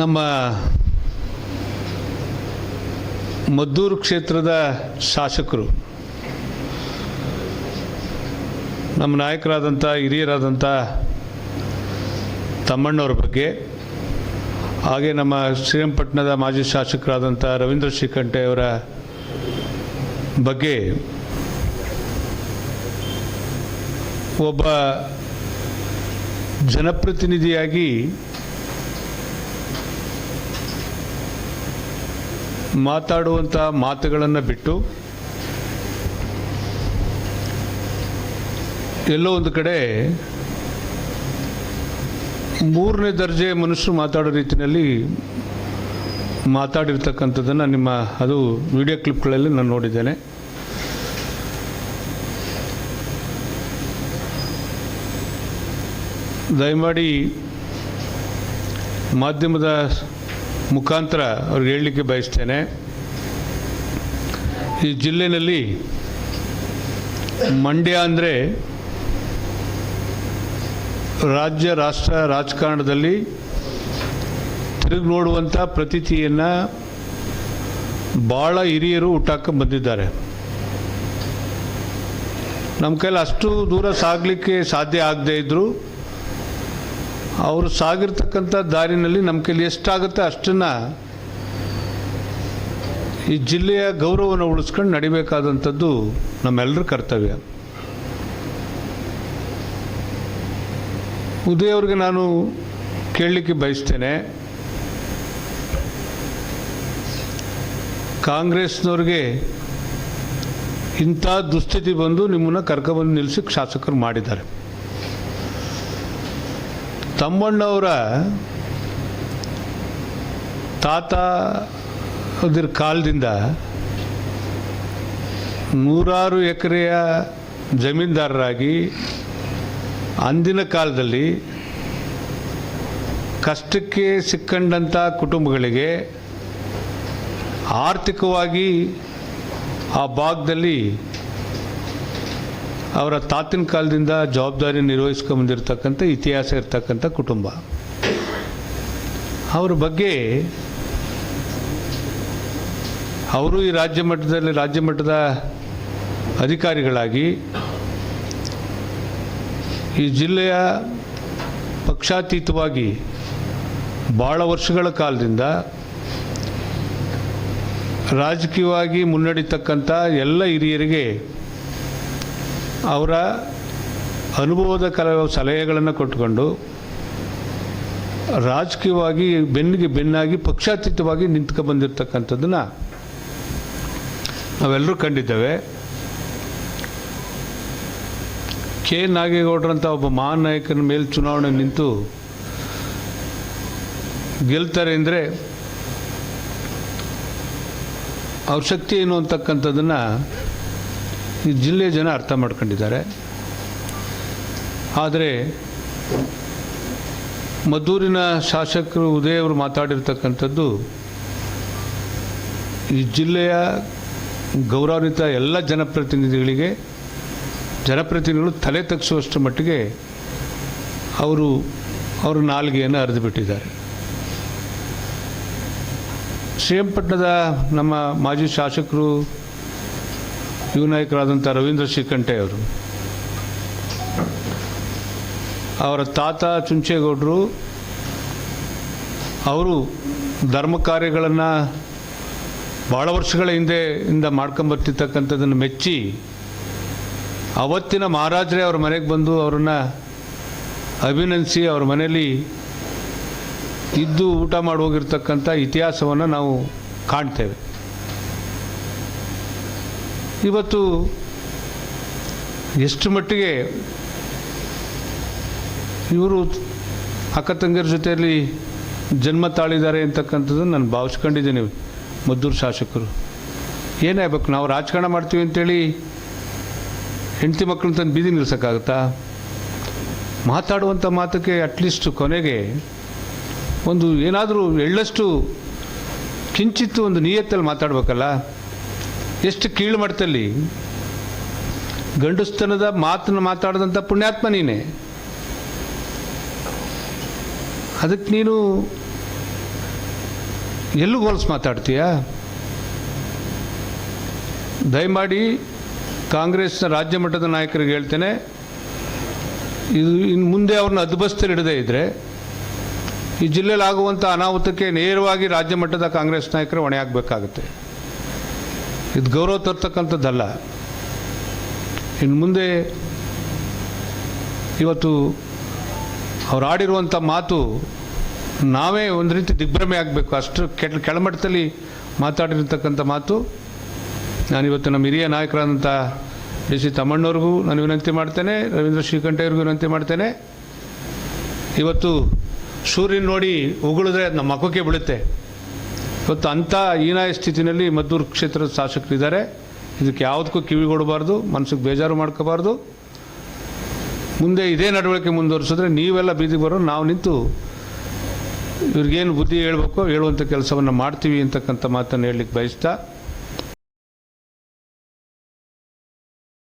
ನಮ್ಮ ಮದ್ದೂರು ಕ್ಷೇತ್ರದ ಶಾಸಕರು, ನಮ್ಮ ನಾಯಕರಾದಂಥ, ಹಿರಿಯರಾದಂಥ ತಮ್ಮಣ್ಣವ್ರ ಬಗ್ಗೆ, ಹಾಗೆ ನಮ್ಮ ಶ್ರೀರಂಗಪಟ್ಟಣದ ಮಾಜಿ ಶಾಸಕರಾದಂಥ ರವೀಂದ್ರ ಶ್ರೀಕಂಠೆ ಅವರ ಬಗ್ಗೆ ಒಬ್ಬ ಜನಪ್ರತಿನಿಧಿಯಾಗಿ ಮಾತಾಡುವಂಥ ಮಾತುಗಳನ್ನು ಬಿಟ್ಟು ಎಲ್ಲೋ ಒಂದು ಕಡೆ ಮೂರನೇ ದರ್ಜೆ ಮನುಷ್ಯರು ಮಾತಾಡೋ ರೀತಿಯಲ್ಲಿ ಮಾತಾಡಿರ್ತಕ್ಕಂಥದ್ದನ್ನು ನಿಮ್ಮ, ಅದು ವಿಡಿಯೋ ಕ್ಲಿಪ್ಗಳಲ್ಲಿ ನಾನು ನೋಡಿದ್ದೇನೆ. ದಯಮಾಡಿ ಮಾಧ್ಯಮದ ಮುಖಾಂತರ ಅವ್ರಿಗೆ ಹೇಳಲಿಕ್ಕೆ ಬಯಸ್ತೇನೆ. ಈ ಜಿಲ್ಲೆಯಲ್ಲಿ ಮಂಡ್ಯ ಅಂದರೆ ರಾಜ್ಯ ರಾಷ್ಟ್ರ ರಾಜಕಾರಣದಲ್ಲಿ ತಿರುಗಿ ನೋಡುವಂಥ ಪ್ರತೀತಿಯನ್ನು ಭಾಳ ಹಿರಿಯರು ಹುಟ್ಟಾಕ ಬಂದಿದ್ದಾರೆ. ನಮ್ಮ ಕೈಲಿ ಅಷ್ಟು ದೂರ ಸಾಗಲಿಕ್ಕೆ ಸಾಧ್ಯ ಆಗದೇ ಇದ್ದರೂ ಅವರು ಸಾಗಿರ್ತಕ್ಕಂಥ ದಾರಿನಲ್ಲಿ ನಮ್ಮ ಕೈಲಿ ಎಷ್ಟಾಗುತ್ತೆ ಅಷ್ಟನ್ನು ಈ ಜಿಲ್ಲೆಯ ಗೌರವವನ್ನು ಉಳಿಸ್ಕೊಂಡು ನಡಿಬೇಕಾದಂಥದ್ದು ನಮ್ಮೆಲ್ಲರ ಕರ್ತವ್ಯ. ಉದಯ್ ಅವ್ರಿಗೆ ನಾನು ಕೇಳಲಿಕ್ಕೆ ಬಯಸ್ತೇನೆ. ಕಾಂಗ್ರೆಸ್ನವ್ರಿಗೆ ಇಂಥ ದುಸ್ಥಿತಿ ಬಂದು ನಿಮ್ಮನ್ನು ಕರ್ಕೊಬಂದು ನಿಲ್ಲಿಸಿ ಶಾಸಕರು ಮಾಡಿದ್ದಾರೆ. ತಮ್ಮಣ್ಣವರ ತಾತ ಅದ್ರ ಕಾಲದಿಂದ ನೂರಾರು ಎಕರೆಯ ಜಮೀನ್ದಾರರಾಗಿ ಅಂದಿನ ಕಾಲದಲ್ಲಿ ಕಷ್ಟಕ್ಕೆ ಸಿಕ್ಕಂಡಂಥ ಕುಟುಂಬಗಳಿಗೆ ಆರ್ಥಿಕವಾಗಿ ಆ ಭಾಗದಲ್ಲಿ ಅವರ ತಾತಿನ ಕಾಲದಿಂದ ಜವಾಬ್ದಾರಿ ನಿರ್ವಹಿಸ್ಕೊಂಬಂದಿರತಕ್ಕಂಥ ಇತಿಹಾಸ ಇರ್ತಕ್ಕಂಥ ಕುಟುಂಬ. ಅವ್ರ ಬಗ್ಗೆ ಅವರು ಈ ರಾಜ್ಯ ಮಟ್ಟದಲ್ಲಿ, ರಾಜ್ಯ ಮಟ್ಟದ ಅಧಿಕಾರಿಗಳಾಗಿ ಈ ಜಿಲ್ಲೆಯ ಪಕ್ಷಾತೀತವಾಗಿ ಭಾಳ ವರ್ಷಗಳ ಕಾಲದಿಂದ ರಾಜಕೀಯವಾಗಿ ಮುನ್ನಡೀತಕ್ಕಂಥ ಎಲ್ಲ ಹಿರಿಯರಿಗೆ ಅವರ ಅನುಭವದ ಕೆಲವು ಸಲಹೆಗಳನ್ನು ಕೊಟ್ಟುಕೊಂಡು ರಾಜಕೀಯವಾಗಿ ಬೆನ್ನಿಗೆ ಬೆನ್ನಾಗಿ ಪಕ್ಷಾತೀತವಾಗಿ ನಿಂತ್ಕೊ ಬಂದಿರತಕ್ಕಂಥದ್ದನ್ನು ನಾವೆಲ್ಲರೂ ಕಂಡಿದ್ದೇವೆ. ಕೆ. ನಾಗೇಗೌಡರಂಥ ಒಬ್ಬ ಮಹಾನ್ ನಾಯಕನ ಮೇಲೆ ಚುನಾವಣೆ ನಿಂತು ಗೆಲ್ತಾರೆ ಅಂದರೆ ಶಕ್ತಿ ಏನು ಅಂತಕ್ಕಂಥದ್ದನ್ನು ಈ ಜಿಲ್ಲೆಯ ಜನ ಅರ್ಥ ಮಾಡ್ಕೊಂಡಿದ್ದಾರೆ. ಆದರೆ ಮದ್ದೂರಿನ ಶಾಸಕರು ಉದಯ ಅವರು ಮಾತಾಡಿರ್ತಕ್ಕಂಥದ್ದು, ಈ ಜಿಲ್ಲೆಯ ಗೌರವಾನ್ವಿತ ಎಲ್ಲ ಜನಪ್ರತಿನಿಧಿಗಳಿಗೆ, ಜನಪ್ರತಿನಿಧಿಗಳು ತಲೆ ತಗ್ಸುವಷ್ಟು ಮಟ್ಟಿಗೆ ಅವರು ಅವರು ನಾಲ್ಗೆಯನ್ನು ಹರಿದು ಬಿಟ್ಟಿದ್ದಾರೆ. ಶ್ರೀರಂಪಟ್ಟಣದ ನಮ್ಮ ಮಾಜಿ ಶಾಸಕರು ಯುವ ನಾಯಕರಾದಂಥ ರವೀಂದ್ರ ಶ್ರೀಕಂಠೆ ಅವರು. ಅವರ ತಾತ ಚುಂಚೇಗೌಡರು ಅವರು ಧರ್ಮ ಕಾರ್ಯಗಳನ್ನು ಭಾಳ ವರ್ಷಗಳ ಹಿಂದೆ ಇಂದ ಮಾಡ್ಕೊಂಬರ್ತಿರ್ತಕ್ಕಂಥದ್ದನ್ನು ಮೆಚ್ಚಿ ಅವತ್ತಿನ ಮಹಾರಾಜರೇ ಅವ್ರ ಮನೆಗೆ ಬಂದು ಅವರನ್ನು ಅಭಿನಂದಿಸಿ ಅವ್ರ ಮನೆಯಲ್ಲಿ ಇದ್ದು ಊಟ ಮಾಡಿ ಹೋಗಿರ್ತಕ್ಕಂಥ ಇತಿಹಾಸವನ್ನು ನಾವು ಕಾಣ್ತೇವೆ. ಇವತ್ತು ಎಷ್ಟು ಮಟ್ಟಿಗೆ ಇವರು ಅಕ್ಕ ತಂಗಿಯರ ಜೊತೆಯಲ್ಲಿ ಜನ್ಮ ತಾಳಿದ್ದಾರೆ ಅಂತಕ್ಕಂಥದ್ದು ನಾನು ಭಾವಿಸ್ಕೊಂಡಿದ್ದೀನಿ ಮದ್ದೂರು ಶಾಸಕರು. ಏನಾಗಬೇಕು ನಾವು ರಾಜಕಾರಣ ಮಾಡ್ತೀವಿ ಅಂತೇಳಿ ಹೆಂಡತಿ ಮಕ್ಕಳನ್ನ ತಂದು ಬೀದಿ ನಿಲ್ಸೋಕ್ಕಾಗುತ್ತಾ ಮಾತಾಡುವಂಥ ಮಾತಕ್ಕೆ ಅಟ್ಲೀಸ್ಟ್ ಕೊನೆಗೆ ಒಂದು ಏನಾದರೂ ಎಳ್ಳಷ್ಟು ಕಿಂಚಿತ್ತು ಒಂದು ನಿಯತ್ತಲ್ಲಿ ಮಾತಾಡ್ಬೇಕಲ್ಲ? ಎಷ್ಟು ಕೀಳು ಮಾಡ್ತಲ್ಲಿ? ಗಂಡುಸ್ತನದ ಮಾತನ್ನು ಮಾತಾಡಿದಂಥ ಪುಣ್ಯಾತ್ಮ ನೀನೇ. ಅದಕ್ಕೆ ನೀನು ಎಲ್ಲೂ ಹೋಲ್ಸ್ ಮಾತಾಡ್ತೀಯಾ? ದಯಮಾಡಿ ಕಾಂಗ್ರೆಸ್ನ ರಾಜ್ಯ ಮಟ್ಟದ ನಾಯಕರಿಗೆ ಹೇಳ್ತೇನೆ, ಇದು ಇನ್ನು ಮುಂದೆ ಅವ್ರನ್ನ ಹಿಡದೇ ಇದ್ದರೆ ಈ ಜಿಲ್ಲೆಯಲ್ಲಿ ಆಗುವಂಥ ಅನಾಹುತಕ್ಕೆ ನೇರವಾಗಿ ರಾಜ್ಯ ಮಟ್ಟದ ಕಾಂಗ್ರೆಸ್ ನಾಯಕರು ಹೊಣೆ ಆಗಬೇಕಾಗುತ್ತೆ ಇದು ಗೌರವ ತರ್ತಕ್ಕಂಥದ್ದಲ್ಲ. ಇನ್ನು ಮುಂದೆ ಇವತ್ತು ಅವ್ರು ಆಡಿರುವಂಥ ಮಾತು ನಾವೇ ಒಂದು ರೀತಿ ದಿಗ್ಭ್ರಮೆ ಆಗಬೇಕು. ಅಷ್ಟು ಕೆಟ್ಟ ಕೆಳಮಟ್ಟದಲ್ಲಿ ಮಾತಾಡಿರ್ತಕ್ಕಂಥ ಮಾತು ನಾನಿವತ್ತು ನಮ್ಮ ಹಿರಿಯ ನಾಯಕರಾದಂಥ ಡಿ ಸಿ ತಮ್ಮಣ್ಣವ್ರಿಗೂ ನಾನು ವಿನಂತಿ ಮಾಡ್ತೇನೆ, ರವೀಂದ್ರ ಶ್ರೀಕಂಠೆಯವ್ರಿಗೂ ವಿನಂತಿ ಮಾಡ್ತೇನೆ. ಇವತ್ತು ಸೂರ್ಯನ ನೋಡಿ ಉಗುಳಿದ್ರೆ ಅದು ನಮ್ಮ ಮಖಕ್ಕೆ ಬೀಳುತ್ತೆ. ಇವತ್ತು ಅಂಥ ಹೀನಾಯ ಸ್ಥಿತಿನಲ್ಲಿ ಮದ್ದೂರು ಕ್ಷೇತ್ರದ ಶಾಸಕರಿದ್ದಾರೆ. ಇದಕ್ಕೆ ಯಾವುದಕ್ಕೂ ಕಿವಿಗೊಡಬಾರ್ದು ಮನಸ್ಸಿಗೆ ಬೇಜಾರು ಮಾಡ್ಕೋಬಾರ್ದು. ಮುಂದೆ ಇದೇ ನಡವಳಿಕೆ ಮುಂದುವರಿಸಿದ್ರೆ ನೀವೆಲ್ಲ ಬೀದಿಗೆ ಬರೋ, ನಾವು ನಿಂತು ಇವ್ರಿಗೇನು ಬುದ್ಧಿ ಹೇಳ್ಬೇಕು, ಹೇಳುವಂಥ ಕೆಲಸವನ್ನು ಮಾಡ್ತೀವಿ ಅಂತಕ್ಕಂಥ ಮಾತನ್ನು ಹೇಳಲಿಕ್ಕೆ ಬಯಸ್ತಾ